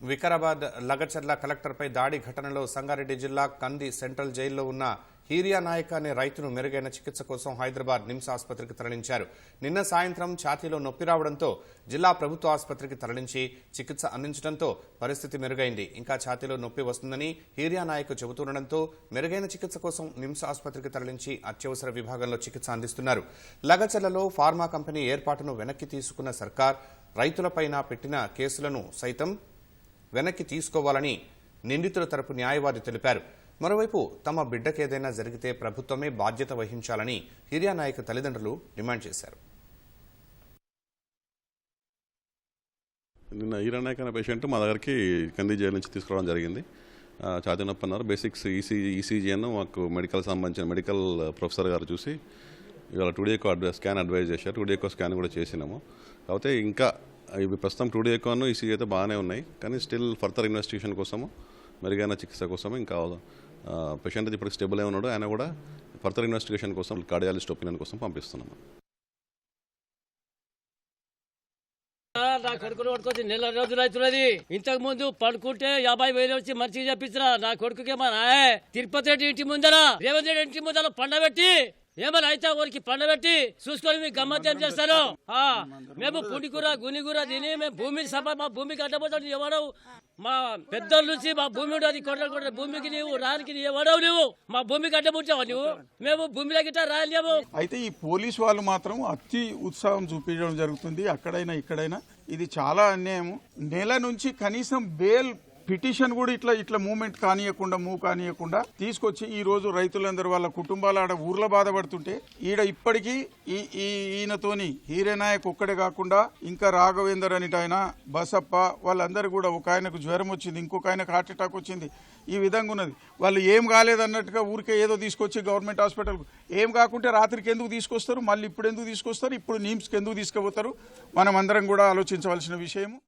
వికారాబాద్ లగచర్ల కలెక్టర్పై దాడి ఘటనలో సంగారెడ్డి జిల్లా కంది సెంట్రల్ జైల్లో ఉన్న హీరియా నాయక్ అనే రైతును మెరుగైన చికిత్స కోసం హైదరాబాద్ నిమ్స్ ఆసుపత్రికి తరలించారు. నిన్న సాయంత్రం ఛాతీలో నొప్పి రావడంతో జిల్లా ప్రభుత్వ ఆసుపత్రికి తరలించి చికిత్స అందించడంతో పరిస్థితి మెరుగైంది. ఇంకా ఛాతీలో నొప్పి వస్తుందని హీరియా నాయక్ చెబుతుండటంతో మెరుగైన చికిత్స కోసం నిమ్స్ ఆసుపత్రికి తరలించి అత్యవసర విభాగంలో చికిత్స అందిస్తున్నారు. లగచర్లలో ఫార్మా కంపెనీ ఏర్పాటును వెనక్కి తీసుకున్న సర్కార్ రైతులపైన పెట్టిన కేసులను సైతం వెనక్కి తీసుకోవాలని నిందితుల తరపు న్యాయవాది తెలిపారు. మరోవైపు తమ బిడ్డకేదైనా జరిగితే ప్రభుత్వమే బాధ్యత వహించాలని హిరియా నాయక్ తల్లిదండ్రులు డిమాండ్ చేశారు. నిన్న ఈరానాయక్ అనే పేషెంట్ మా దగ్గరికి కంది జైలు నుంచి తీసుకురావడం జరిగింది. ఆ, ఛాతీ నొప్పి అన్నారు. బేసిక్స్ ఈసీ ఈసీజీ అన్న మాకు మెడికల్ సంబంధించిన మెడికల్ ప్రొఫెసర్ గారు చూసి ఇవాళ two D echo advice scan advise చేశారు. టూ డేకో స్కాన్ కూడా చేసినాము. కాకపోతే ఇంకా ఇవి ప్రస్తుతం టూ డేకోను ఈసీజీ అయితే బాగానే ఉన్నాయి. కానీ స్టిల్ ఫర్దర్ ఇన్వెస్టిగేషన్ కోసము మెరుగైన చికిత్స కోసం ఇంకా పేషెంట్ ఇప్పటికి ఇప్పుడు స్టేబుల్ అయి ఉన్నాడు. ఆయన కూడా ఫర్దర్ ఇన్వెస్టిగేషన్ కోసం కార్డియాలజిస్ట్ ఒపీనియన్ కోసం పంపిస్తున్నాము. నా కొడుకును పట్టుకొచ్చి నెల రోజులు అవుతున్నది. ఇంతకు ముందు పడుకుంటే యాభై వేలు వచ్చి మంచిగా చెప్పించిన నా కొడుకుకే మా నాయ తిరుపతి రెడ్డి ఇంటి ముందర రేవంత్ రెడ్డి ఇంటి ముందర పండబెట్టి ఏమైనా అయితే ఊరికి పండబెట్టి చూసుకొని మీకు గమ్మత్ ఏం చేస్తారు? ఆ, మేము పుండికూర గునికూర తిని మేము భూమి సభ మా భూమికి అడ్డపోతాడు ఎవడవు? మా పెద్దల నుంచి మా భూమి ఉండదు కొట్ట కొట్ట భూమికి నీవు రానికి ఎవడవు నువ్వు మా భూమికి అడ్డపుచ్చావు నువ్వు మేము భూమిలో గిట్ట రాలేము అయితే ఈ పోలీస్ వాళ్ళు మాత్రం అతి ఉత్సాహం చూపించడం జరుగుతుంది అక్కడైనా ఇక్కడైనా. ఇది చాలా అన్యాయం నెల నుంచి కనీసం బేల్ పిటిషన్ కూడా ఇట్లా ఇట్లా మూమెంట్ కానియకుండా మూవ్ కానియకుండా తీసుకొచ్చి ఈ రోజు రైతులందరూ వాళ్ళ కుటుంబాలు ఆడ ఊర్లో బాధపడుతుంటే ఈడ ఇప్పటికీ ఈ ఈ ఈయనతోని హీరేనాయక్ ఒక్కడే కాకుండా ఇంకా రాఘవేందర్ అనేట ఆయన బసప్ప వాళ్ళందరూ కూడా ఒక ఆయనకు జ్వరం వచ్చింది ఇంకొక ఆయనకు హార్ట్ అటాక్ వచ్చింది. ఈ విధంగా ఉన్నది. వాళ్ళు ఏం కాలేదన్నట్టుగా ఊరికే ఏదో తీసుకొచ్చి గవర్నమెంట్ హాస్పిటల్ ఏం కాకుంటే రాత్రికి ఎందుకు తీసుకొస్తారు? మళ్ళీ ఇప్పుడు ఎందుకు తీసుకొస్తారు? ఇప్పుడు నీమ్స్కి ఎందుకు తీసుకుపోతారు? మనం అందరం కూడా ఆలోచించవలసిన విషయము.